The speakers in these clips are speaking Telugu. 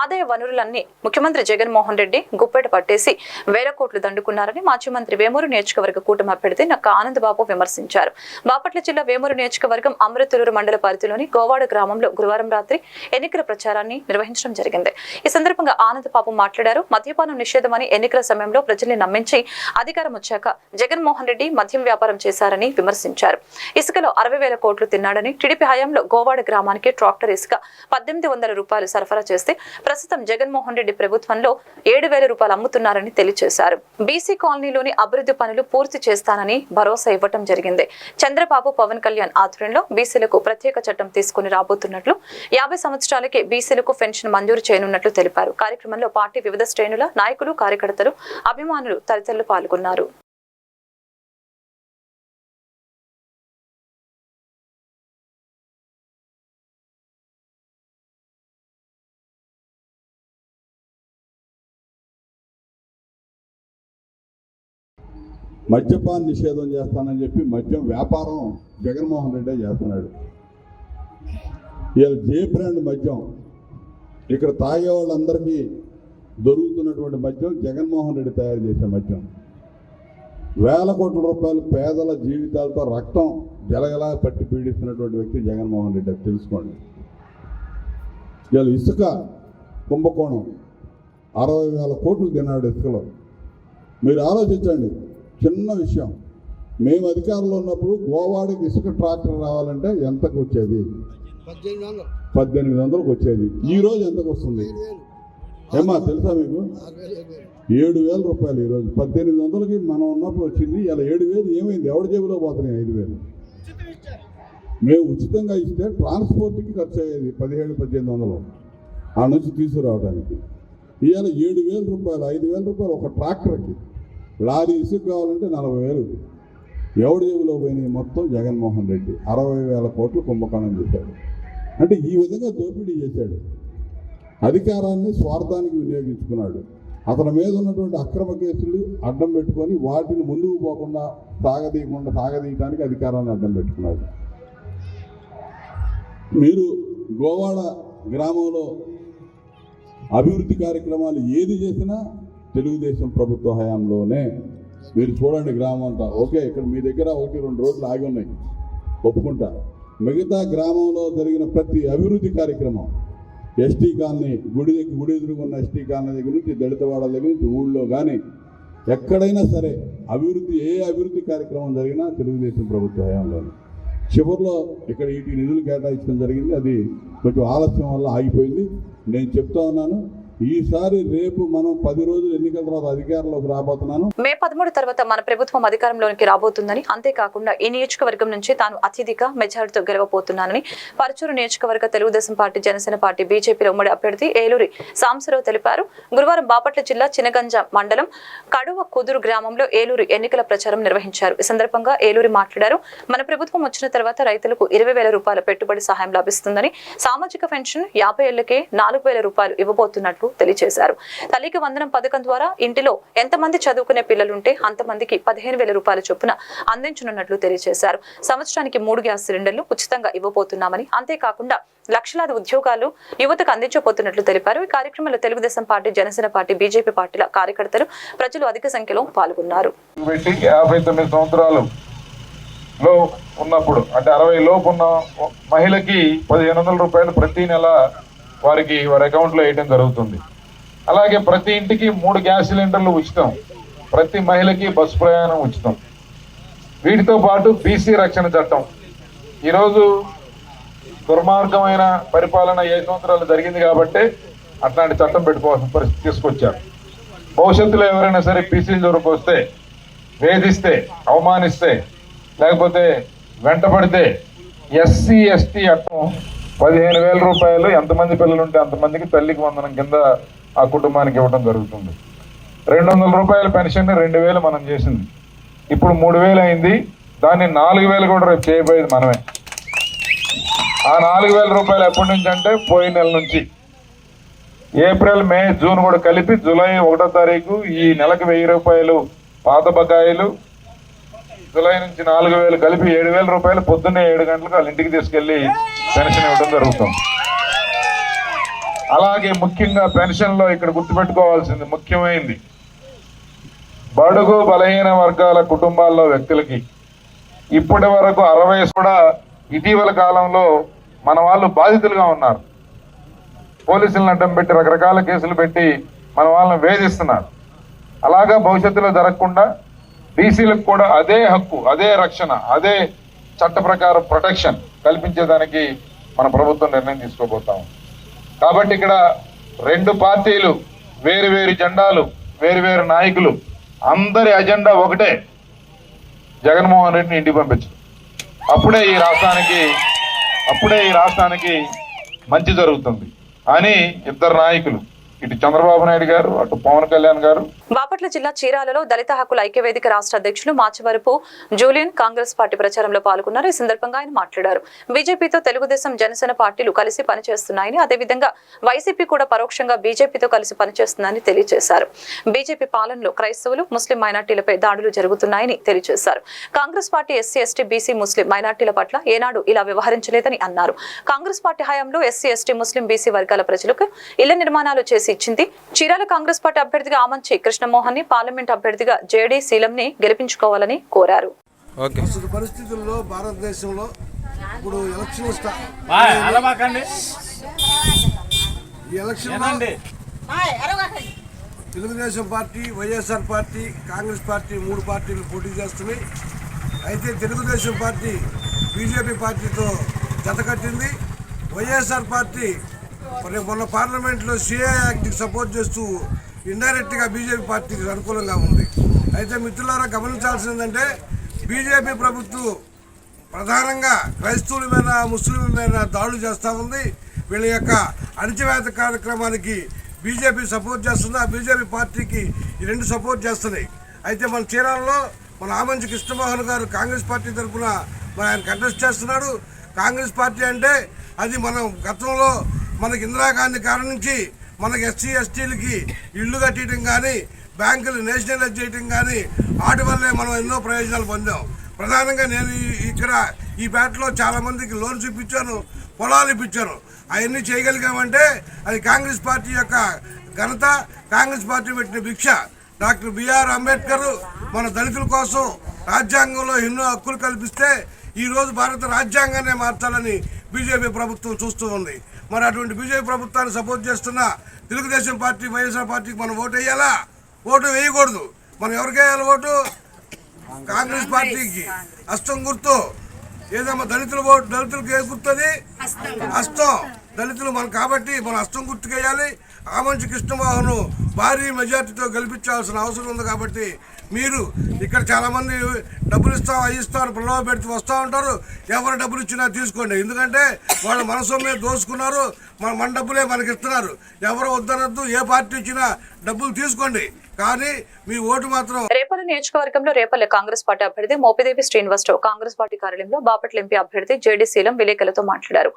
ఆదాయ వనరులన్నీ ముఖ్యమంత్రి జగన్మోహన్ రెడ్డి గుప్పెట పట్టేసి వేల కోట్లు దండుకున్నారని మాజీ మంత్రి వేమూరు నియోజకవర్గ కూటమి అభ్యర్థి నక్క ఆనందబాబు విమర్శించారు. బాపట్ల జిల్లా వేమూరు నియోజకవర్గం అమృతలూరు మండల పరిధిలోని గోవాడ గ్రామంలో గురువారం రాత్రి ఎన్నికల ప్రచారాన్ని నిర్వహించడం జరిగింది. ఈ సందర్భంగా ఆనందబాబు మాట్లాడారు. మద్యపానం నిషేధమని ఎన్నికల సమయంలో ప్రజల్ని నమ్మించి అధికారం వచ్చాక జగన్మోహన్ రెడ్డి మద్యం వ్యాపారం చేశారని విమర్శించారు. ఇసుకలో అరవై వేల కోట్లు తిన్నాడని టీడీపీ హయాంలో గోవాడ గ్రామానికి ట్రాక్టర్ ఇసుక పద్దెనిమిది వందల రూపాయలు సరఫరా చేస్తే ప్రస్తుతం జగన్మోహన్ రెడ్డి ప్రభుత్వంలో ఏడు వేల రూపాయలు అమ్ముతున్నారని తెలియజేశారు. బీసీ కాలనీలోని అభివృద్ధి పనులు పూర్తి చేస్తానని భరోసా ఇవ్వటం జరిగింది. చంద్రబాబు పవన్ కళ్యాణ్ ఆధ్వర్యంలో బీసీలకు ప్రత్యేక చట్టం తీసుకుని రాబోతున్నట్లు యాభై సంవత్సరాలకే బీసీలకు పెన్షన్ మంజూరు చేయనున్నట్లు తెలిపారు. కార్యక్రమంలో పార్టీ వివిధ శ్రేణుల నాయకులు కార్యకర్తలు అభిమానులు తదితరులు పాల్గొన్నారు. మద్యపాన్ నిషేధం చేస్తానని చెప్పి మద్యం వ్యాపారం జగన్మోహన్ రెడ్డి చేస్తున్నాడు. ఇవాళ జే బ్రాండ్ మద్యం ఇక్కడ తాగే వాళ్ళందరికీ దొరుకుతున్నటువంటి మద్యం జగన్మోహన్ రెడ్డి తయారు చేసే మద్యం. వేల కోట్ల రూపాయలు పేదల జీవితాలతో రక్తం జలగలా పట్టి పీడిస్తున్నటువంటి వ్యక్తి జగన్మోహన్ రెడ్డి అది తెలుసుకోండి. ఇవాళ ఇసుక కుంభకోణం అరవై వేల కోట్లు తిన్నాడు ఇసుకలో. మీరు ఆలోచించండి చిన్న విషయం. మేము అధికారంలో ఉన్నప్పుడు గోవాడికి ఇసుక ట్రాక్టర్ రావాలంటే ఎంతకు వచ్చేది? పద్దెనిమిది వందలకు వచ్చేది. ఈ రోజు ఎంతకు వస్తుంది? ఏమా తెలుసా మీకు? ఏడు ఏడు వేల రూపాయలు ఈరోజు పద్దెనిమిది వందలకి మనం ఉన్నప్పుడు వచ్చింది ఇలా ఏడు వేలు ఏమైంది? ఎవరి జేబులో పోతున్నాయి ఐదు వేలు? మేము ఉచితంగా ఇస్తే ట్రాన్స్పోర్ట్కి ఖర్చు అయ్యేది పదిహేడు పద్దెనిమిది వందలు. ఆ నుంచి తీసుకురావడానికి ఇవాళ ఏడు వేల రూపాయలు ఐదు వేల రూపాయలు ఒక ట్రాక్టర్కి. లారీ ఇసుక కావాలంటే నలభై వేలు ఎవడి జేబులో పోయినాయి మొత్తం జగన్మోహన్ రెడ్డి. అరవై వేల కోట్లు కుంభకోణం చేశాడు. అంటే ఈ విధంగా దోపిడీ చేశాడు. అధికారాన్ని స్వార్థానికి వినియోగించుకున్నాడు. అతని మీద ఉన్నటువంటి అక్రమ కేసులు అడ్డం పెట్టుకొని వాటిని ముందుకు పోకుండా సాగదీయకుండా సాగదీయడానికి అధికారాన్ని అడ్డం పెట్టుకున్నాడు. మీరు గోవాడ గ్రామంలో అభివృద్ధి కార్యక్రమాలు ఏది చేసినా తెలుగుదేశం ప్రభుత్వ హయాంలోనే మీరు చూడండి గ్రామం అంతా ఓకే ఇక్కడ మీ దగ్గర ఒకటి రెండు రోజులు ఆగి ఉన్నాయి. ఒప్పుకుంటా. మిగతా గ్రామంలో జరిగిన ప్రతి అభివృద్ధి కార్యక్రమం ఎస్టీ కాలనీ గుడి దగ్గర గుడి ఎదురుగున్న ఎస్టీ కాలనీ దగ్గర నుంచి దళితవాడ దగ్గర నుంచి ఊళ్ళో కానీ ఎక్కడైనా సరే అభివృద్ధి ఏ అభివృద్ధి కార్యక్రమం జరిగినా తెలుగుదేశం ప్రభుత్వ హయాంలోనే. చివరిలో ఇక్కడ ఈటి నిధులు కేటాయించడం జరిగింది. అది కొంచెం ఆలస్యం వల్ల ఆగిపోయింది. నేను చెప్తా ఉన్నాను. ఈసారి రేపు మనం పది రోజులు ఎన్నికల తర్వాత అధికారంలోకి రాబోతున్నాను. మే పదమూడు తర్వాత మన ప్రభుత్వం అధికారంలోనికి రాబోతుందని అంతేకాకుండా ఈ నియోజకవర్గం నుంచి తాను అత్యధిక మెజారిటీతో గెలవబోతున్నానని పరచూరు నియోజకవర్గ Telugu Desam party Janasena party BJP ఉమ్మడి అభ్యర్థి ఏలూరి సాంబశివరావు తెలిపారు. గురువారం బాపట్ల జిల్లా చినగంజ మండలం కడువ కుదురు గ్రామంలో ఏలూరు ఎన్నికల ప్రచారం నిర్వహించారు. ఈ సందర్భంగా ఏలూరి మాట్లాడారు. మన ప్రభుత్వం వచ్చిన తర్వాత రైతులకు ఇరవై వేల రూపాయల పెట్టుబడి సహాయం లభిస్తుందని సామాజిక పెన్షన్ యాభై ఏళ్ళకే నాలుగు వేల రూపాయలు ఇవ్వబోతున్నట్లు తెలియజేశారు. తల్లికి వందనం పథకం ద్వారా ఇంటిలో ఎంతమంది చదువుకునే పిల్లలుంటే అంతమందికి పదిహేను వేల రూపాయల చొప్పున అందించనున్నట్లు తెలియజేశారు. సంవత్సరానికి మూడు గ్యాస్ సిలిండర్లు ఉచితంగా ఇవ్వబోతున్నామని అంతేకాకుండా లక్షలాది ఉద్యోగాలు యువతకు అందించబోతున్నట్లు తెలిపారు. ఈ కార్యక్రమంలో Telugu Desam party Janasena party BJP పార్టీల కార్యకర్తలు ప్రజలు అధిక సంఖ్యలో పాల్గొన్నారు. లో ఉన్నప్పుడు అంటే అరవై లోపు ఉన్న మహిళకి పదిహేను వందల రూపాయలు ప్రతి నెల వారికి వారి అకౌంట్లో వేయడం జరుగుతుంది. అలాగే ప్రతి ఇంటికి మూడు గ్యాస్ సిలిండర్లు ఉచితం. ప్రతి మహిళకి బస్సు ప్రయాణం ఉచితం. వీటితో పాటు బీసీ రక్షణ చట్టం. ఈరోజు దుర్మార్గమైన పరిపాలన ఏ సంవత్సరాలు జరిగింది కాబట్టి అట్లాంటి చట్టం పెట్టుకోవాల్సిన పరిస్థితి తీసుకొచ్చారు. భవిష్యత్తులో ఎవరైనా సరే బీసీల జోరుకు వస్తే వేధిస్తే అవమానిస్తే లేకపోతే వెంటబడితే ఎస్సీ ఎస్టీ అట్టం పదిహేను వేల రూపాయలు ఎంతమంది పిల్లలు ఉంటే అంతమందికి తల్లికి వందనం కింద ఆ కుటుంబానికి ఇవ్వడం జరుగుతుంది. రెండు వందల రూపాయల పెన్షన్ రెండు వేలు మనం చేసింది. ఇప్పుడు మూడు వేలు అయింది. దాన్ని నాలుగు వేలు కూడా రేపు చేయబోయేది మనమే. ఆ నాలుగు వేల రూపాయలు ఎప్పటి నుంచి అంటే పోయిన నెల నుంచి. ఏప్రిల్ మే జూన్ కూడా కలిపి జూలై ఒకటో తారీఖు ఈ నెలకు వెయ్యి రూపాయలు పాత బకాయిలు జూలై నుంచి నాలుగు వేలు కలిపి ఏడు వేల రూపాయలు పొద్దున్నే ఏడు గంటలకు వాళ్ళ ఇంటికి తీసుకెళ్ళి పెన్షన్ ఇవ్వడం జరుగుతుంది. అలాగే ముఖ్యంగా పెన్షన్లో ఇక్కడ గుర్తుపెట్టుకోవాల్సింది ముఖ్యమైనది బడుగు బలహీన వర్గాల కుటుంబాల్లో వ్యక్తులకి ఇప్పటి వరకు అరవై కూడా ఇటీవల కాలంలో మన వాళ్ళు బాధితులుగా ఉన్నారు. పోలీసులను అడ్డం పెట్టి రకరకాల కేసులు పెట్టి మన వాళ్ళని వేధిస్తున్నారు. అలాగా భవిష్యత్తులో జరగకుండా బీసీలకు కూడా అదే హక్కు అదే రక్షణ అదే చట్ట ప్రకారం ప్రొటెక్షన్ కల్పించేదానికి మన ప్రభుత్వం నిర్ణయం తీసుకోబోతాం కాబట్టి ఇక్కడ రెండు పార్టీలు వేరు వేరు జెండాలు వేరు వేరు నాయకులు అందరి అజెండా ఒకటే జగన్మోహన్ రెడ్డిని ఇంటికి పంపించడం. అప్పుడే ఈ రాష్ట్రానికి అప్పుడే ఈ రాష్ట్రానికి మంచి జరుగుతుంది. అని ఇద్దరు నాయకులు ఇటు చంద్రబాబు నాయుడు గారు అటు పవన్ కళ్యాణ్ గారు. బాపట్ల జిల్లా చీరాలలో దళిత హక్కుల ఐక్యవేదిక రాష్ట్ర అధ్యక్షులు మాచవరపు జూలియన్ కాంగ్రెస్ పార్టీ ప్రచారంలో పాల్గొన్నారు. ఈ సందర్భంగా ఆయన మాట్లాడారు. బీజేపీతో తెలుగుదేశం జనసేన పార్టీలు కలిసి పనిచేస్తున్నాయని అదేవిధంగా వైసీపీ కూడా పరోక్షంగా బీజేపీతో కలిసి పనిచేస్తుందని తెలియజేశారు. బీజేపీ పాలనలో క్రైస్తవులు ముస్లిం మైనార్టీలపై దాడులు జరుగుతున్నాయని తెలియజేశారు. Congress party SC ST BC Muslim మైనార్టీల పట్ల ఏనాడు ఇలా వ్యవహరించలేదని అన్నారు. కాంగ్రెస్ పార్టీ హయాంలో ఎస్సీ ఎస్టీ ముస్లిం బీసీ వర్గాల ప్రజలకు ఇళ్ళ నిర్మాణాలు చేసి ఇచ్చింది. చీరాల కాంగ్రెస్ పార్టీ అభ్యర్థిగా ఆమంచి కృష్ణమోహన్ని పార్లమెంట్ అభ్యర్థిగా జేడీ శీలం ని గెలిపించుకోవాలని కోరారు. ఓకే. ప్రస్తుత పరిస్థితుల్లో భారతదేశంలో ఇప్పుడు election election Telugu Desam party YSR party Congress party మూడు పార్టీలు పోటీ చేస్తున్నాయి. అయితే తెలుగుదేశం పార్టీ బీజేపీ పార్టీతో జతకట్టింది వైఎస్ఆర్ పార్టీ మరి మొన్న పార్లమెంట్లో సిఏ యాక్ట్కి సపోర్ట్ చేస్తూ ఇండైరెక్ట్గా బీజేపీ పార్టీకి అనుకూలంగా ఉంది. అయితే మిత్రులారా గమనించాల్సిందంటే బీజేపీ ప్రభుత్వం ప్రధానంగా క్రైస్తవుల మీద ముస్లింల మీద దాడులు చేస్తూ ఉంది. వీళ్ళ యొక్క అణచివేత కార్యక్రమానికి బీజేపీ సపోర్ట్ చేస్తుంది. ఆ బీజేపీ పార్టీకి ఈ రెండు సపోర్ట్ చేస్తున్నాయి. అయితే మన చీరాలలో మన ఆమంచి కృష్ణమోహన్ గారు కాంగ్రెస్ పార్టీ తరఫున మరి ఆయన కంటెస్ట్ చేస్తున్నాడు. కాంగ్రెస్ పార్టీ అంటే అది మనం గతంలో మనకి ఇందిరాగాంధీ కారణం నుంచి మనకి ఎస్సీ ఎస్టీలకి ఇళ్ళు కట్టడం కానీ బ్యాంకులు నేషనలైజ్ చేయడం కానీ వాటి వల్లే మనం ఎన్నో ప్రయోజనాలు పొందాం. ప్రధానంగా నేను ఇక్కడ ఈ పేటలో చాలామందికి లోన్స్ ఇప్పించాను పొలాలు ఇప్పించాను. అవన్నీ చేయగలిగామంటే అది కాంగ్రెస్ పార్టీ యొక్క ఘనత కాంగ్రెస్ పార్టీ పెట్టిన భిక్ష. డాక్టర్ బిఆర్ అంబేద్కర్ మన దళితుల కోసం రాజ్యాంగంలో ఎన్నో హక్కులు కల్పిస్తే ఈరోజు భారత రాజ్యాంగాన్ని మార్చాలని బీజేపీ ప్రభుత్వం చూస్తూ ఉంది. మరి అటువంటి బీజేపీ ప్రభుత్వాన్ని సపోర్ట్ చేస్తున్న తెలుగుదేశం పార్టీ వైఎస్ఆర్ పార్టీకి మనం ఓటు వేయాలా? ఓటు వేయకూడదు. మనం ఎవరికేయాలి ఓటు? కాంగ్రెస్ పార్టీకి. అస్తం గుర్తు. ఏదమ్మా దళితుల ఓటు దళితులకు ఏ గుర్తుంది? అస్తం. దళితులు మనం కాబట్టి మనం అస్తం గుర్తుకేయాలి. ఆమంచి కృష్ణమోహన్ భారీ మెజార్టీతో గెలిపించాల్సిన అవసరం ఉంది కాబట్టి మీరు ఇక్కడ చాలామంది డబ్బులు ఇస్తాం అవి ఇస్తాం ప్రలోభ పెడితే వస్తూ ఉంటారు. ఎవరు డబ్బులు ఇచ్చినా తీసుకోండి. ఎందుకంటే వాళ్ళు మనసు మీద దోసుకున్నారు మన మన డబ్బులే మనకి ఇస్తున్నారు ఎవరు వద్దనద్దు ఏ పార్టీ ఇచ్చినా డబ్బులు తీసుకోండి. కానీ మీ ఓటు మాత్రం రేపల్లి నియోజకవర్గంలో రేపల్లి కాంగ్రెస్ పార్టీ అభ్యర్థి మోపిదేవి శ్రీనివాసరావు. కాంగ్రెస్ పార్టీ కార్యాలయంలో బాపట్ల ఎంపీ అభ్యర్థి జేడీసీలం విలేకరులతో మాట్లాడారు.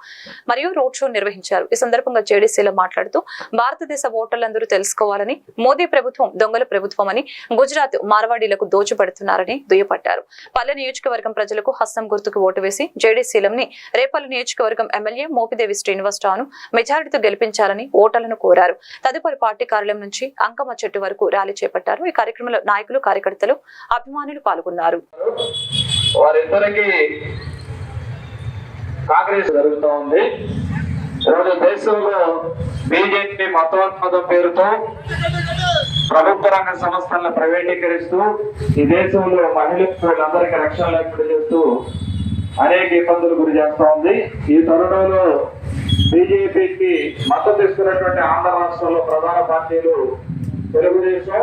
మరియు రోడ్ షో నిర్వహించారు. ఈ సందర్భంగా జేడీసీలం మాట్లాడుతూ భారతదేశ ఓటర్లందరూ తెలుసుకోవాలని మోదీ ప్రభుత్వం దొంగల ప్రభుత్వం అని గుజరాత్ మార్వాడీలకు దోచిపెడుతున్నారని దుయ్యపట్టారు పల్లె నియోజకవర్గం ప్రజలకు హస్తం గుర్తుకు ఓటు వేసి జేడీసీలం ని రేపల్లి నియోజకవర్గం ఎమ్మెల్యే మోపిదేవి శ్రీనివాసరావును మెజారిటీతో గెలిపించాలని ఓటర్లను కోరారు. తదుపరి పార్టీ కార్యాలయం నుంచి అంకమ్మ చెట్టు వరకు ర్యాలీ చేపట్టారు. కార్యక్రమంలో నాయకులు కార్యకర్తలు అభిమానులు పాల్గొన్నారు. వారిద్దరికి కాంగ్రెస్ జరుగుతూ ఉంది దేశంలో బీజేపీ మతోన్మాదం పేరుతో ప్రభుత్వ రంగ సంస్థలను ప్రైవేటీకరిస్తూ ఈ దేశంలో మహిళలకు వీళ్ళందరికీ రక్షణ లేకుండా చేస్తూ అనేక ఇబ్బందులు గురి చేస్తా ఉంది ఈ తరుణంలో బీజేపీకి మద్దతు ఇస్తున్నటువంటి ఆంధ్ర రాష్ట్రంలో ప్రధాన పార్టీలు తెలుగుదేశం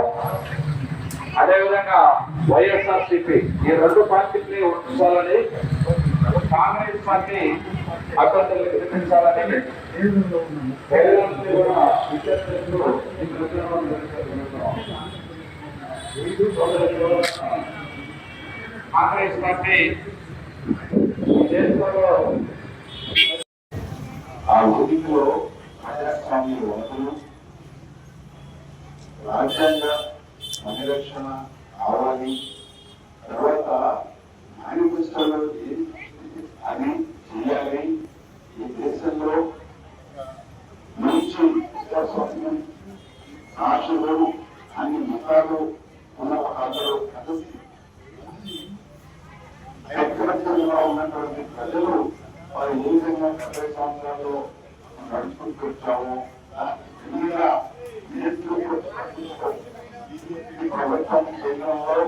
అదేవిధంగా వైఎస్ఆర్ సిపి ఈ రెండు పార్టీని ఉంచాలని కాంగ్రెస్ పార్టీ అభ్యర్థులు గెలిపించాలని కాంగ్రెస్ పార్టీ ఈ దేశంలో ఆ ఊరిలో ప్రజాస్వామ్య వనరులు రాజ్యాంగ పరిరక్షణ కావాలి. తర్వాత మేనిఫెస్టోలో ఏది అది చేయాలి. ఈ దేశంలో మీ మంచి విశ్వాసం ఆశలు అన్ని మతాలు ఉన్న అందరూ కలిసి ఐక్యమత్యంగా ఉన్నటువంటి ప్రజలు వారు ఏ విధంగా డెబ్బై సంవత్సరాల్లో నడుచుకుంటూ వచ్చామో దానికి క్లియర్గా నేర్చుకుంటూ ఈ ప్రభుత్వం కేంద్రంలో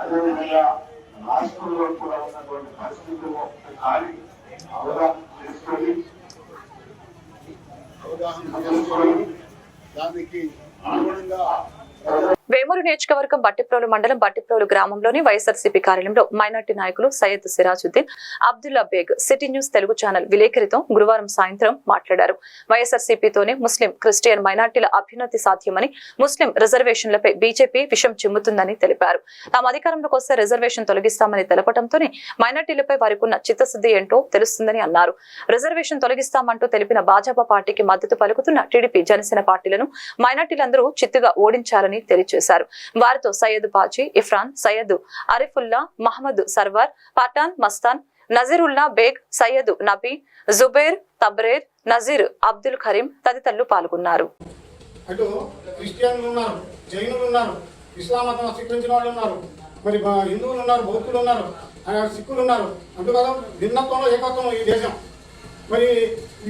అదేవిధంగా రాష్ట్రంలో కూడా ఉన్నటువంటి పరిస్థితులు ఒకసారి అవగాహన చేసుకొని అవగాహన చేసుకొని దానికి అనుగుణంగా వేమూరు నియోజకవర్గం బట్టిప్రోలు మండలం బట్టిప్రోలు గ్రామంలోని వైఎస్ఆర్సీపీ కార్యాలయంలో మైనార్టీ నాయకులు Syed Sirajuddin Abdullah Baig city news Telugu channel విలేకరితో గురువారం సాయంత్రం మాట్లాడారు. వైఎస్ఆర్సీపీతోనే ముస్లిం క్రిస్టియన్ మైనార్టీల అభ్యున్నతి సాధ్యమని ముస్లిం రిజర్వేషన్లపై బీజేపీ విషం చిమ్ముతుందని తెలిపారు. తాము అధికారంలోకి వస్తే రిజర్వేషన్ తొలగిస్తామని తెలపడంతోనే మైనార్టీలపై వారికి ఉన్న చిత్తశుద్ధి ఏంటో తెలుస్తుందని అన్నారు. రిజర్వేషన్ తొలగిస్తామంటూ తెలిపిన భాజపా పార్టీకి మద్దతు పలుకుతున్న టీడీపీ జనసేన పార్టీలను మైనార్టీలందరూ చిత్తుగా ఓడించాలని తెలియజేశారు. వారితో సయ్యద్ బాజీ ఇఫ్రాన్ సయ్యద్ అరిఫుల్లా మహమ్మద్ సర్వార్ పఠాన్ మస్తాన్ నజీరుల్లా బేగ్ సయ్యద్ నబీ జుబేర్ తబ్రేర్ నజీర్ అబ్దుల్ కరీం తదితరులు పాల్గొన్నారు. అటు క్రిస్టియన్లు ఉన్నారు జైనులు ఉన్నారు ఇస్లాం మతం స్వీకరించిన వాళ్ళు ఉన్నారు మరి హిందువులు ఉన్నారు బౌద్ధులు ఉన్నారు సిక్కులు ఉన్నారు అంటూ కదా భిన్నత్వంలో ఏకత్వం ఈ దేశం. మరి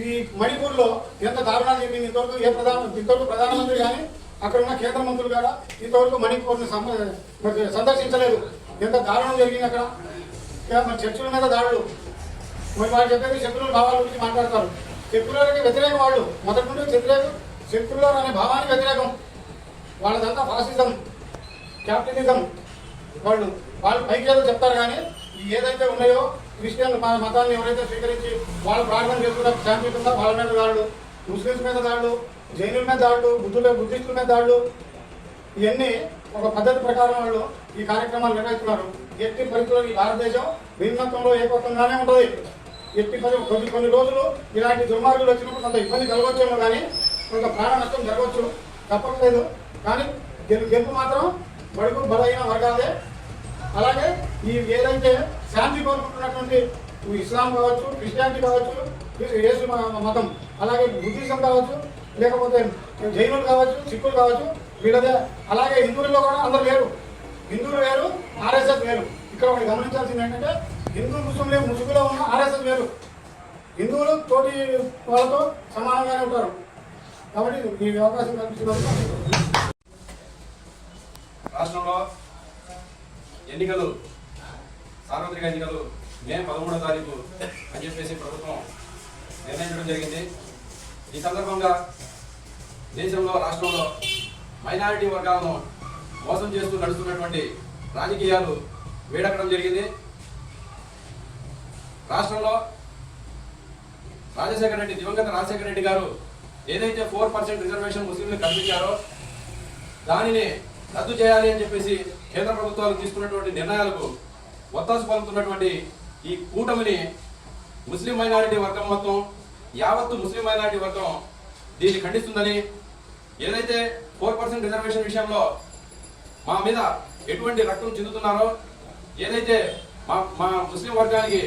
ఈ మణిపూర్లో ఎంత దారుణాలు చెప్పింది ఇంతవరకు ఏ ప్రధాన ఇంతవరకు ప్రధానమంత్రి కానీ అక్కడ ఉన్న కేంద్ర మంత్రులు కూడా ఇంతవరకు మణిపూర్ని సందర్శించలేదు. ఎంత దారుణం జరిగింది అక్కడ? మన చర్చల మీద దాడులు. మరి వాళ్ళు చెప్పేది సెక్యులర్ భావాల గురించి మాట్లాడతారు. సెక్యులర్కి వ్యతిరేకం వాళ్ళు. మొదటి నుండి వ్యతిరేకం సెక్యులర్ అనే భావానికి వ్యతిరేకం. వాళ్ళదంతా ఫాసిజం క్యాపిటలిజం వాళ్ళు. వాళ్ళు పైకి ఏదో చెప్తారు కానీ ఏదైతే ఉన్నాయో క్రిస్టియన్ మతాన్ని ఎవరైతే స్వీకరించి వాళ్ళు ప్రార్థన చేసుకున్న శాంతియుతంగా వాళ్ళ మీద దాడులు ముస్లిమ్స్ మీద దాడులు జైనుల మీద దాడులు బుద్ధుల బుద్ధిస్టుల మీద దాడులు ఇవన్నీ ఒక పద్ధతి ప్రకారం వాళ్ళు ఈ కార్యక్రమాలు నిర్వహిస్తున్నారు. ఎట్టి పరిస్థితుల్లో ఈ భారతదేశం భిన్నత్వంలో ఏకత్వంగానే ఉంటుంది. ఎట్టి పరి కొన్ని కొన్ని రోజులు ఇలాంటి దుర్మార్గులు వచ్చినప్పుడు కొంత ఇబ్బంది కలగవచ్చేమో కానీ కొంత ప్రాణ నష్టం జరగవచ్చు తప్పట్లేదు. కానీ గెలు గెలుపు మాత్రం బడుగు బలైన వర్గాలే. అలాగే ఈ ఏదైతే శాంతి కోరుకుంటున్నటువంటి ఇస్లాం కావచ్చు క్రిస్టియానిటీ కావచ్చు ఏసు యేసు మతం అలాగే బుద్ధిజం కావచ్చు లేకపోతే జైనులు కావచ్చు సిక్కులు కావచ్చు వీళ్ళదే. అలాగే హిందువుల్లో కూడా అందరు లేరు. హిందువులు వేరు ఆర్ఎస్ఎస్ వేరు. ఇక్కడ ఒకటి గమనించాల్సింది ఏంటంటే హిందూ ముస్లింలే ముసుగులో ఉన్న ఆర్ఎస్ఎస్ వేరు. హిందువులు తోటి వాళ్ళతో సమానంగానే ఉంటారు. కాబట్టి ఈ అవకాశం కల్పించినందుకు రాష్ట్రంలో ఎన్నికలు సార్వత్రిక ఎన్నికలు మే పదమూడో తారీఖు అని చెప్పేసి ప్రభుత్వం నిర్ణయించడం జరిగింది. ఈ సందర్భంగా దేశంలో రాష్ట్రంలో మైనారిటీ వర్గాలను మోసం చేస్తూ నడుస్తున్నటువంటి రాజకీయాలు వేడెక్కడం జరిగింది. రాష్ట్రంలో రాజశేఖర రెడ్డి దివంగత రాజశేఖర రెడ్డి గారు ఏదైతే ఫోర్ పర్సెంట్ రిజర్వేషన్ ముస్లింలు కల్పించారో దానిని రద్దు చేయాలి అని చెప్పేసి కేంద్ర ప్రభుత్వాలు తీసుకున్నటువంటి నిర్ణయాలకు ఒత్తాసు పలుకుతున్నటువంటి ఈ కూటమిని ముస్లిం మైనారిటీ వర్గం మొత్తం యావత్తు ముస్లిం మైనారిటీ వర్గం దీన్ని ఖండిస్తుందని ఏదైతే ఫోర్ పర్సెంట్ రిజర్వేషన్ విషయంలో మా మీద ఎటువంటి రక్తం చెందుతున్నారో ఏదైతే మా మా ముస్లిం వర్గానికి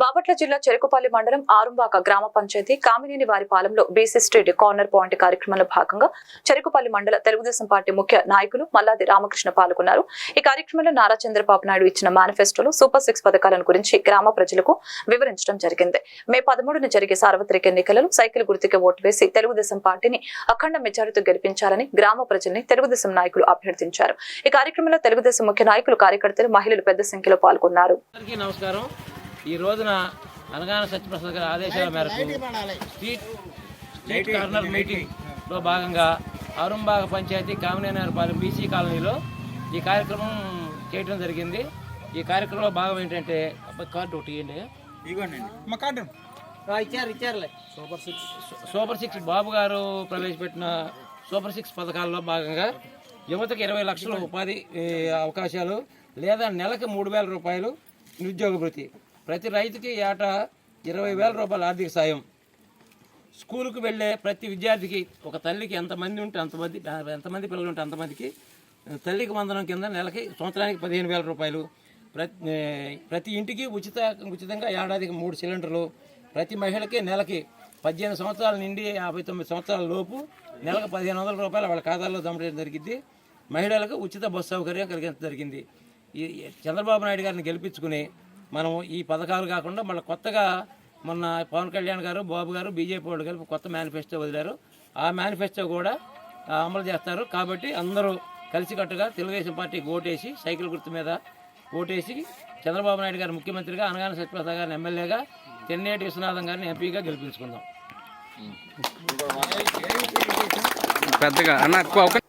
బాపట్ల జిల్లా చెరుకుపల్లి మండలం ఆరుంబాక గ్రామ పంచాయతీ కామినేని వారి పాలెంలో బీసీ స్ట్రీట్ కార్నర్ పాయింట్ కార్యక్రమంలో భాగంగా చెరుకుపల్లి మండల తెలుగుదేశం పార్టీ ముఖ్య నాయకులు మల్లాది రామకృష్ణ పాల్గొన్నారు. ఈ కార్యక్రమంలో నారా చంద్రబాబు నాయుడు ఇచ్చిన మేనిఫెస్టోలో సూపర్ సిక్స్ పథకాలను గురించి గ్రామ ప్రజలకు వివరించడం జరిగింది. మే పదమూడున జరిగే సార్వత్రిక ఎన్నికలలో సైకిల్ గుర్తుకి ఓటు వేసి తెలుగుదేశం పార్టీని అఖండ మెజారిటీతో గెలిపించాలని గ్రామ ప్రజల్ని తెలుగుదేశం నాయకులు అభ్యర్థించారు. ఈ కార్యక్రమంలో తెలుగుదేశం ముఖ్య నాయకులు కార్యకర్తలు మహిళలు పెద్ద సంఖ్యలో పాల్గొన్నారు. అందరికీ నమస్కారం. ఈ రోజున అనగాన సత్యప్రసాద్ గారి ఆదేశాల మేరకు స్ట్రీట్ స్ట్రీట్ కార్నర్ మీటింగ్లో భాగంగా అరుంబాగ పంచాయతీ కామినేనారపాలెం బీసీ కాలనీలో ఈ కార్యక్రమం చేయడం జరిగింది. ఈ కార్యక్రమంలో భాగం ఏంటంటే కార్డు ఒకటి ఏంటి ఇచ్చారు ఇచ్చారులే. Super six. Super six Babu గారు ప్రవేశపెట్టిన సూపర్ సిక్స్ పథకాల్లో భాగంగా యువతకు ఇరవై లక్షల ఉపాధి అవకాశాలు లేదా నెలకు మూడు వేల రూపాయలు నిరుద్యోగ భృతి. ప్రతి రైతుకి ఏటా ఇరవై వేల రూపాయల ఆర్థిక సాయం. స్కూల్కి వెళ్ళే ప్రతి విద్యార్థికి ఒక తల్లికి ఎంతమంది ఉంటే అంతమంది ఎంతమంది పిల్లలు ఉంటే అంతమందికి తల్లికి వందనం కింద నెలకి సంవత్సరానికి పదిహేను వేల రూపాయలు. ప్రతి ప్రతి ఇంటికి ఉచిత ఉచితంగా ఏడాదికి మూడు సిలిండర్లు. ప్రతి మహిళకి నెలకి పద్దెనిమిది సంవత్సరాల నుండి యాభై తొమ్మిది సంవత్సరాల లోపు నెలకు పదిహేను వందల రూపాయలు వాళ్ళ ఖాతాల్లో జమ చేయడం జరిగింది. మహిళలకు ఉచిత బస్సు సౌకర్యం కలిగించడం జరిగింది. ఈ చంద్రబాబు నాయుడు గారిని గెలిపించుకుని మనం ఈ పథకాలు కాకుండా మళ్ళీ కొత్తగా మొన్న పవన్ కళ్యాణ్ గారు బాబు గారు బీజేపీ వాళ్ళు కలిపి కొత్త మేనిఫెస్టో వదిలారు. ఆ మేనిఫెస్టో కూడా అమలు చేస్తారు. కాబట్టి అందరూ కలిసికట్టుగా తెలుగుదేశం పార్టీకి ఓటేసి సైకిల్ గుర్తు మీద ఓటేసి చంద్రబాబు నాయుడు గారు ముఖ్యమంత్రిగా అనగానే సత్యప్రసాద్ గారిని ఎమ్మెల్యేగా తెన్నేటి విశ్వనాథం గారిని ఎంపీగా గెలిపించుకుందాం.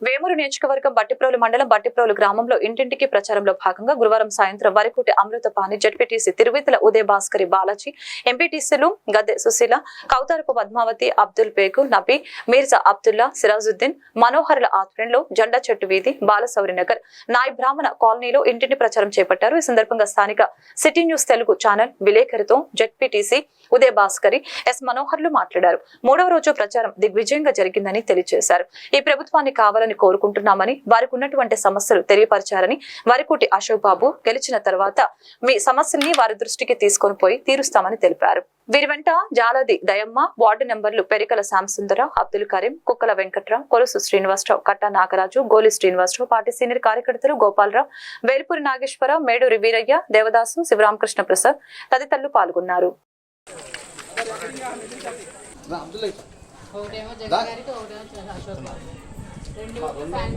వేమూరు నియోజకవర్గం బట్టిప్రోలు మండలం బట్టిప్రోలు గ్రామంలో ఇంటింటికి ప్రచారంలో భాగంగా గురువారం సాయంత్రం వరకుటి అమృతపాణి జడ్పీటీసీ తిరువితుల ఉదయ భాస్కరి బాలాజీ ఎంపీటీసీలు గద్దె సుశీల కౌతారపు పద్మావతి అబ్దుల్ పేకు నబీ మీర్జా అబ్దుల్లా సిరాజుద్దీన్ మనోహర్ల ఆధ్వర్యంలో జెండా చెట్టు వీధి బాలసౌరి నగర్ నాయ్ బ్రాహ్మణ కాలనీలో ఇంటింటి ప్రచారం చేపట్టారు. ఈ సందర్భంగా స్థానిక సిటీ న్యూస్ తెలుగు ఛానల్ విలేకరితో జడ్పీటీసీ ఉదయ భాస్కరి ఎస్ మనోహర్లు మాట్లాడారు. మూడవ రోజు ప్రచారం దిగ్విజయంగా జరిగిందని తెలియజేశారు. ఈ ప్రభుత్వాన్ని కావాలని కోరుకుంటున్నామని వారికి ఉన్నటువంటి సమస్యలు తెలియపరిచారని వరికోటి అశోక్ బాబు గెలిచిన తర్వాత మీ సమస్యల్ని వారి దృష్టికి తీసుకొని పోయి తీరుస్తామని తెలిపారు. వీరి వెంట జాలది దయమ్మ వార్డు నెంబర్లు పెరికల శాంసుందర అబ్దుల్ కరీం కుక్కల వెంకట్రావు కొలుసు శ్రీనివాసరావు కట్టా నాగరాజు గోలి శ్రీనివాసరావు పార్టీ సీనియర్ కార్యకర్తలు గోపాలరావు వేల్పూరి నాగేశ్వరరావు మేడూరి వీరయ్య దేవదాసు శివరామకృష్ణ ప్రసాద్ తదితరులు పాల్గొన్నారు. గారికి ఒకటేమో అశోక్ బాబు. రెండు ఫ్యాన్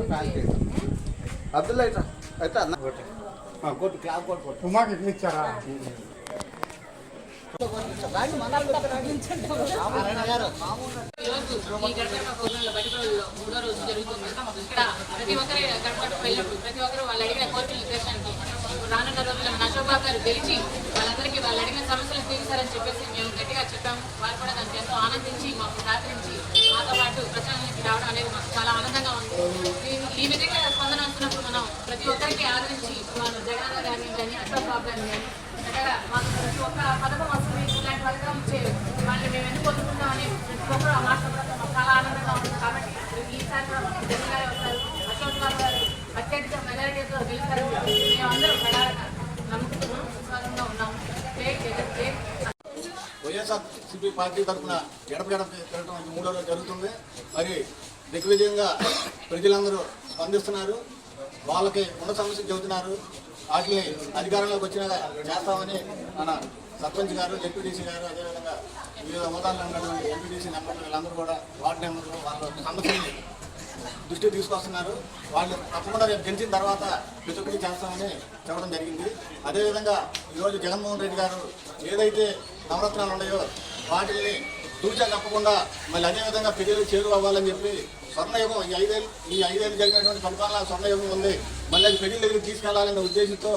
ఉమాకి ఎట్లా ఇచ్చారా? మూడో రోజు జరుగుతుంది. ఇక్కడ ప్రతి ఒక్కరి గడప వెళ్ళినప్పుడు ప్రతి ఒక్కరు వాళ్ళు అడిగిన కోరికల ఉద్దేశానికి రానున్న రోజుల్లో మన అశోక్ బాబు గారు గెలిచి వాళ్ళందరికీ వాళ్ళు అడిగిన సమస్యలు తీరుస్తారని చెప్పేసి మేము గట్టిగా చెప్పాము. వారు కూడా ఎంతో ఆనందించి మాకు సహకరించి మాతో పాటు ప్రచారానికి రావడం అనేది మాకు చాలా ఆనందంగా ఉంది. ఈ- విధంగా స్పందన వస్తున్నప్పుడు మనం ప్రతి ఒక్కరికి ఆదరించి మనం జగన్ గారిని కానీ అశోక్ బాబు గారిని కానీ మాకు ప్రతి ఒక్క పథకం వస్తుంది. ఇలాంటి పథకం ఇచ్చే వాళ్ళని మేము ఎందుకు పొందుకుంటాం అని ప్రతి ఒక్కరు ఆ మాట మాకు చాలా ఆనందంగా ఉంది. కాబట్టి ఈసారి కూడా మాకు జగన్ గారే వస్తారు. అశోక్ బాబు గారు అత్యధిక మెజారిటీతో గెలుస్తారు. చెప్పి మేమందరం ప్రధానంగా నమ్ముతున్నాం విశ్వాసంగా ఉన్నాము జై జగన్ జై పార్టీ తరఫున గడప గడప తిరగడం మూడో రోజు జరుగుతుంది. మరి దిగ్విజయంగా ప్రజలందరూ స్పందిస్తున్నారు. వాళ్ళకి ఉన్న సమస్యలు చెబుతున్నారు. వాటిని అధికారంలోకి వచ్చిన చేస్తామని మన సర్పంచ్ గారు జెడ్పీటీసీ గారు అదేవిధంగా వివిధ హోదాల్లో ఉన్నటువంటి ఎంపీటీసీ నెంబర్లు వీళ్ళందరూ కూడా వార్డు నెంబర్లు వాళ్ళ సమస్యల్ని దృష్టి తీసుకొస్తున్నారు. వాళ్ళు తప్పకుండా రేపు గెలిచిన తర్వాత ప్రతి ఒక్కరికి చేస్తామని చెప్పడం జరిగింది. అదేవిధంగా ఈరోజు జగన్మోహన్ రెడ్డి గారు ఏదైతే నవరత్నాలు ఉన్నాయో వాటిని తూచా తప్పకుండా మళ్ళీ అదేవిధంగా ప్రజలు చేరు అవ్వాలని చెప్పి స్వర్ణయుగం ఈ ఐదేళ్ళు ఈ ఐదేళ్ళు జరిగినటువంటి పరిపాలన స్వర్ణయుగం ఉంది. మళ్ళీ అది ప్రజల దగ్గరికి తీసుకెళ్ళాలనే ఉద్దేశంతో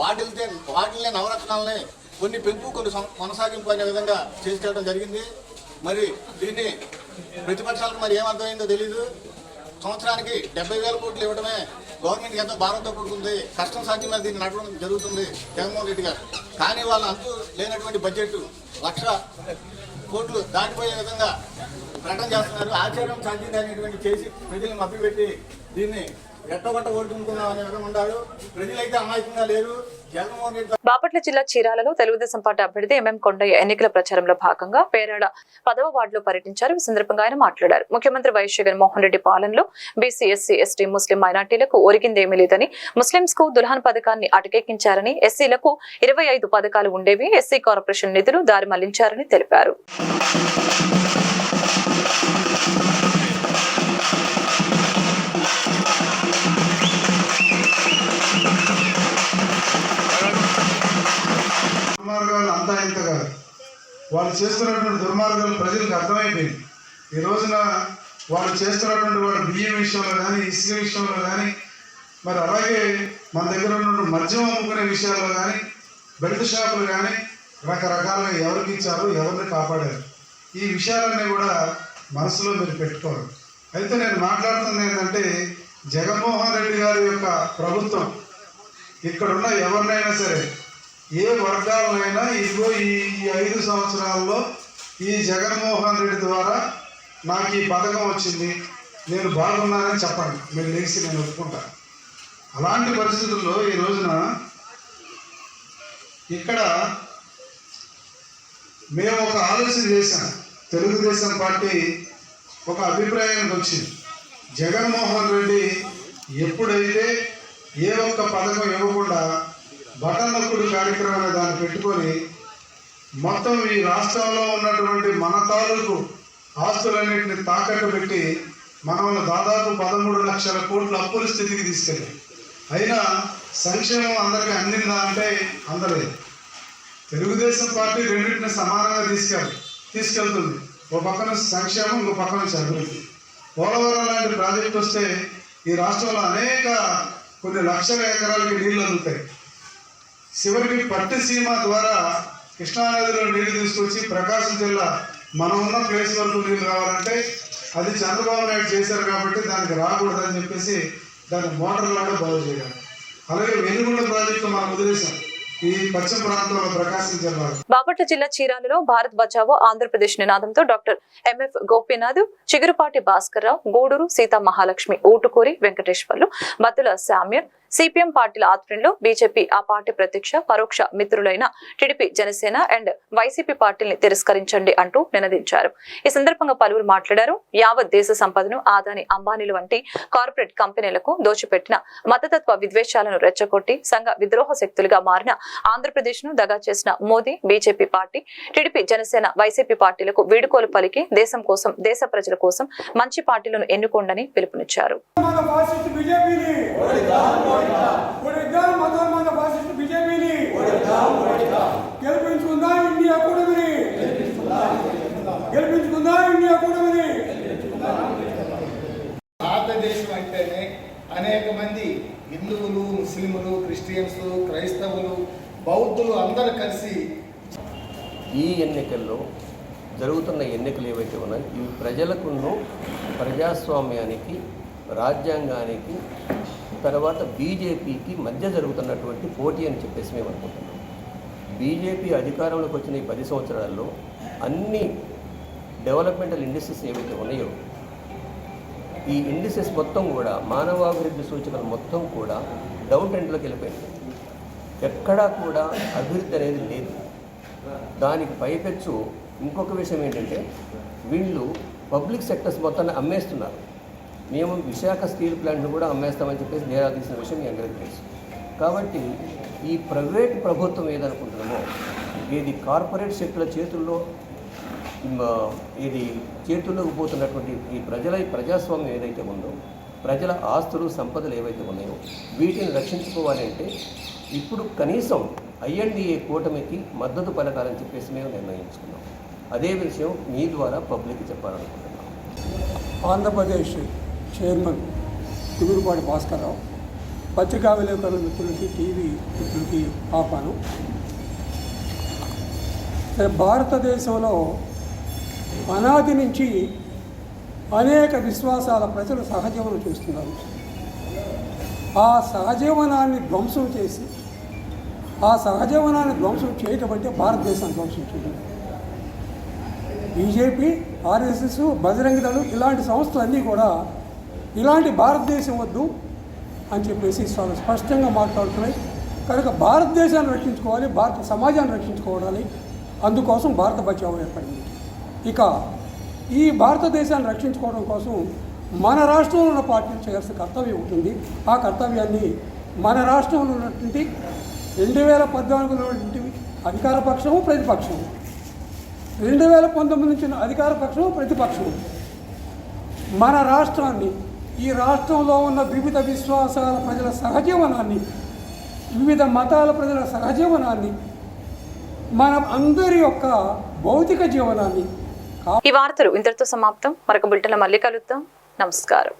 వాటిల్తే వాటిల్నే నవరత్నాలని కొన్ని పెంపు కొన్ని కొనసాగింపు అనే విధంగా చేసుకెళ్ళడం జరిగింది. మరి దీన్ని ప్రతిపక్షాలకు మరి ఏమర్థమైందో తెలీదు. సంవత్సరానికి డెబ్బై వేల కోట్లు ఇవ్వడమే గవర్నమెంట్ ఎంతో భారంతో కూడుకుంది. కష్టం సాధ్యం దీన్ని నడవడం జరుగుతుంది జగన్మోహన్ రెడ్డి గారు. కానీ వాళ్ళ అంతు లేనటువంటి బడ్జెట్ లక్ష కోట్లు దాటిపోయే విధంగా ప్రకటన చేస్తున్నారు. ఆచారం సాధ్యం అనేటువంటి చేసి ప్రజల్ని మభ్యపెట్టి దీన్ని ఎట్టగొట్ట ఓడుకుంటున్నాం అనే విధంగా ఉన్నారు. ప్రజలైతే అమాయకంగా లేరు. బాపట్ల జిల్లా చీరాలలో తెలుగుదేశం పార్టీ అభ్యర్థి ఎంఎం కొండయ్య ఎన్నికల ప్రచారంలో భాగంగా పేరాడ పదవ వార్డులో పర్యటించారు. ఈ సందర్భంగా ఆయన మాట్లాడారు. ముఖ్యమంత్రి వైఎస్ జగన్మోహన్ రెడ్డి పాలనలో బీసీ ఎస్సీ ఎస్టీ ముస్లిం మైనార్టీలకు ఒరిగిందేమీ లేదని ముస్లింస్కు దుల్హన్ పథకాన్ని అటకెక్కించారని ఎస్సీలకు ఇరవై ఐదు పథకాలు ఉండేవి ఎస్సీ కార్పొరేషన్ నిధులు దారి మళ్ళించారని తెలిపారు. దుర్మార్గాలు అంతా ఇంత కాదు. వాళ్ళు చేస్తున్నటువంటి దుర్మార్గాలు ప్రజలకు అర్థమైపోయింది. ఈ రోజున వాళ్ళు చేస్తున్నటువంటి వాళ్ళ బియ్యం విషయంలో కానీ ఇసుక విషయంలో కానీ మరి అలాగే మన దగ్గర ఉన్నటువంటి మద్యం అమ్ముకునే విషయాల్లో కానీ బెల్ట్ షాపులు కానీ రకరకాలుగా ఎవరికి ఇచ్చారు ఎవరిని కాపాడారు? ఈ విషయాలన్నీ కూడా మనసులో మీరు పెట్టుకోరు అయితే నేను మాట్లాడుతుంది ఏంటంటే జగన్మోహన్ రెడ్డి గారి యొక్క ప్రభుత్వం ఇక్కడున్న ఎవరినైనా సరే ఏ వర్గాలైనా ఇదిగో ఈ ఈ ఐదు సంవత్సరాల్లో ఈ జగన్మోహన్ రెడ్డి ద్వారా నాకు ఈ పథకం వచ్చింది. నేను బాగున్నానని చెప్పండి. మీరు లేచి నేను ఒప్పుకుంటా. అలాంటి పరిస్థితుల్లో ఈ రోజున ఇక్కడ మేము ఒక ఆలోచన చేశాం. తెలుగుదేశం పార్టీ ఒక అభిప్రాయానికి వచ్చింది. జగన్మోహన్ రెడ్డి ఎప్పుడైతే ఏ ఒక్క పథకం ఇవ్వకుండా బటన్ నొక్కుడు కార్యక్రమం అనే దాన్ని పెట్టుకొని మొత్తం ఈ రాష్ట్రంలో ఉన్నటువంటి మన తాలూకు ఆస్తులన్నింటిని తాకట్టు పెట్టి మనల్ని దాదాపు పదమూడు లక్షల కోట్ల అప్పుల స్థితికి తీసుకెళ్ళాం. అయినా సంక్షేమం అందరికీ అందిందా అంటే అందలేదు. తెలుగుదేశం పార్టీ రెండింటిని సమానంగా తీసుకెళ్ళి తీసుకెళ్తుంది. ఒక పక్కన సంక్షేమం ఇంకో పక్కన అభివృద్ధి. పోలవరం లాంటి ప్రాజెక్ట్ వస్తే ఈ రాష్ట్రంలో అనేక కొన్ని లక్షల ఎకరాలకి నీళ్ళు అందుతాయి. చివరికి పట్టిసీమ ద్వారా కృష్ణానదిలో నీళ్ళు తీసుకొచ్చి ప్రకాశం జిల్లా మనం ఉన్న ప్లేస్ వరకు నీళ్ళు రావాలంటే అది చంద్రబాబు నాయుడు చేశారు కాబట్టి దానికి రాకూడదని చెప్పేసి దాన్ని మోటార్ లాగా బాగు చేయాలి. అలాగే వెలుగుండ ప్రాజెక్టు మనం వదిలేసాం బాపట్ల జిల్లా చీరాలలో భారత్ బచావో ఆంధ్రప్రదేశ్ నినాదంతో doctor MF Gopinath Chigurupati Bhaskar Rao Guduru Sita Mahalakshmi Utukuri Venkateswarlu Maddula Samuel CPM పార్టీల ఆధ్వర్యంలో బీజేపీ ఆ పార్టీ ప్రత్యక్ష పరోక్ష మిత్రులైన టీడీపీ జనసేన అండ్ వైసీపీ పార్టీల్ని తిరస్కరించండి అంటూ నినదించారు. ఈ సందర్భంగా పలువురు మాట్లాడారు. యావత్ దేశ సంపదను ఆదాని అంబానీలు వంటి కార్పొరేట్ కంపెనీలకు దోచిపెట్టిన మతతత్వ విద్వేషాలను రెచ్చగొట్టి సంఘ విద్రోహ శక్తులుగా మారిన ఆంధ్రప్రదేశ్ను దగా చేసిన Modi BJP party TDP Janasena YCP పార్టీలకు వీడుకోలు పలికి దేశం కోసం దేశ ప్రజల కోసం మంచి పార్టీలను ఎన్నుకోండని పిలుపునిచ్చారు. ఓడిద్దాం మతోన్మాద ఫాసిస్ట్ బీజేపీని గెలిపించుకుందాం ఇండియా కూడమిని గెలిపించుకుందాం ఇండియా కూడమిని భారతదేశం అంటేనే అనేక మంది హిందువులు ముస్లింలు క్రిస్టియన్స్ క్రైస్తవులు బౌద్ధులు అందరూ కలిసి ఈ ఎన్నికల్లో జరుగుతున్న ఎన్నికలు ఏవైతే ఉన్నాయో ఇవి ప్రజలకును ప్రజాస్వామ్యానికి రాజ్యాంగానికి తర్వాత బీజేపీకి మధ్య జరుగుతున్నటువంటి పోటీ అని చెప్పేసి మేము అనుకుంటున్నాం. బీజేపీ అధికారంలోకి వచ్చిన ఈ పది సంవత్సరాల్లో అన్ని డెవలప్మెంటల్ ఇండస్ట్రీస్ ఏవైతే ఉన్నాయో ఈ ఇండస్ట్రీస్ మొత్తం కూడా మానవాభివృద్ధి సూచనలు మొత్తం కూడా డౌన్ ట్రెండ్లోకి వెళ్ళిపోయింది ఎక్కడా కూడా అభివృద్ధి అనేది లేదు. దానికి పైపెచ్చు ఇంకొక విషయం ఏంటంటే వీళ్ళు పబ్లిక్ సెక్టర్స్ మొత్తాన్ని అమ్మేస్తున్నారు. మేము విశాఖ స్టీల్ ప్లాంట్ను కూడా అమ్మేస్తామని చెప్పేసి నేరా తీసిన విషయం మీ అందరికీ తెలుసు. కాబట్టి ఈ ప్రైవేట్ ప్రభుత్వం ఏదనుకుంటున్నామో ఇది కార్పొరేట్ శక్తుల చేతుల్లో ఇది చేతుల్లోకి పోతున్నటువంటి ఈ ప్రజల ఈ ప్రజాస్వామ్యం ఏదైతే ఉందో ప్రజల ఆస్తులు సంపదలు ఏవైతే ఉన్నాయో వీటిని రక్షించుకోవాలి అంటే ఇప్పుడు కనీసం ఐఎన్డిఏ కూటమికి మద్దతు పలకాలని చెప్పేసి మేము నిర్ణయించుకున్నాం. అదే విషయం మీ ద్వారా పబ్లిక్ చెప్పాలనుకుంటున్నాం. ఆంధ్రప్రదేశ్ చైర్మన్ తిగురుపాటి భాస్కర్రావు. పత్రికా విలేకరుల మిత్రులకి టీవీ మిత్రులకి ఆహ్వానం. భారతదేశంలో అనాది నుంచి అనేక విశ్వాసాల ప్రజలు సహజీవనం చేస్తున్నారు. ఆ సహజీవనాన్ని ధ్వంసం చేసి ఆ సహజీవనాన్ని ధ్వంసం చేయటం అంటే భారతదేశాన్ని ధ్వంసం చేయడం బీజేపీ ఆర్ఎస్ఎస్ బజరంగ దళం ఇలాంటి సంస్థలన్నీ కూడా ఇలాంటి భారతదేశం వద్దు అని చెప్పేసి చాలా స్పష్టంగా మాట్లాడుతున్నాయి. కనుక భారతదేశాన్ని రక్షించుకోవాలి భారత సమాజాన్ని రక్షించుకోవాలి. అందుకోసం భారత బచావో ఏర్పడింది. ఇక ఈ భారతదేశాన్ని రక్షించుకోవడం కోసం మన రాష్ట్రంలో ఉన్న పార్టీలు చేయాల్సిన కర్తవ్యం ఉంటుంది. ఆ కర్తవ్యాన్ని మన రాష్ట్రంలో ఉన్నటువంటి రెండు వేల పద్నాలుగులో ఉన్నటువంటి అధికార పక్షము ప్రతిపక్షము. రెండు వేల పంతొమ్మిది నుంచి అధికార పక్షము ప్రతిపక్షము. మన రాష్ట్రాన్ని ఈ రాష్ట్రంలో ఉన్న వివిధ విశ్వాసాల ప్రజల సహజీవనాన్ని వివిధ మతాల ప్రజల సహజీవనాన్ని మన అందరి యొక్క భౌతిక జీవనాన్ని ఈ వార్తలు ఇంతటితో సమాప్తం. మరొక బులెటిన్లో మళ్ళీ కలుద్దాం. నమస్కారం.